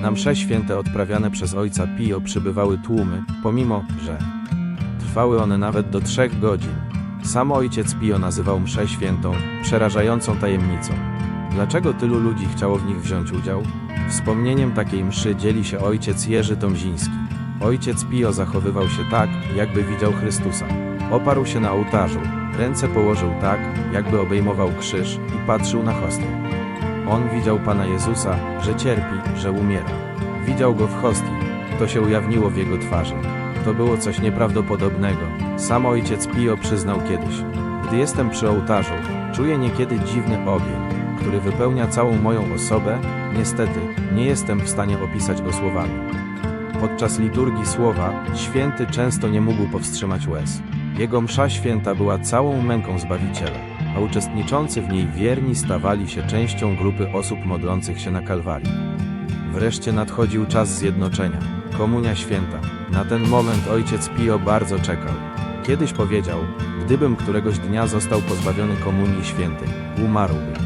Na msze święte odprawiane przez ojca Pio przybywały tłumy, pomimo, że trwały one nawet do trzech godzin. Sam ojciec Pio nazywał mszę świętą przerażającą tajemnicą. Dlaczego tylu ludzi chciało w nich wziąć udział? Wspomnieniem takiej mszy dzieli się ojciec Jerzy Tomziński. Ojciec Pio zachowywał się tak, jakby widział Chrystusa. Oparł się na ołtarzu, ręce położył tak, jakby obejmował krzyż i patrzył na hostię. On widział Pana Jezusa, że cierpi, że umiera. Widział Go w hostii. To się ujawniło w Jego twarzy. To było coś nieprawdopodobnego. Sam ojciec Pio przyznał kiedyś. Gdy jestem przy ołtarzu, czuję niekiedy dziwny ogień, który wypełnia całą moją osobę. Niestety, nie jestem w stanie opisać go słowami. Podczas liturgii słowa, święty często nie mógł powstrzymać łez. Jego msza święta była całą męką Zbawiciela, a uczestniczący w niej wierni stawali się częścią grupy osób modlących się na Kalwarii. Wreszcie nadchodził czas zjednoczenia, komunia święta. Na ten moment ojciec Pio bardzo czekał. Kiedyś powiedział, gdybym któregoś dnia został pozbawiony komunii świętej, umarłbym.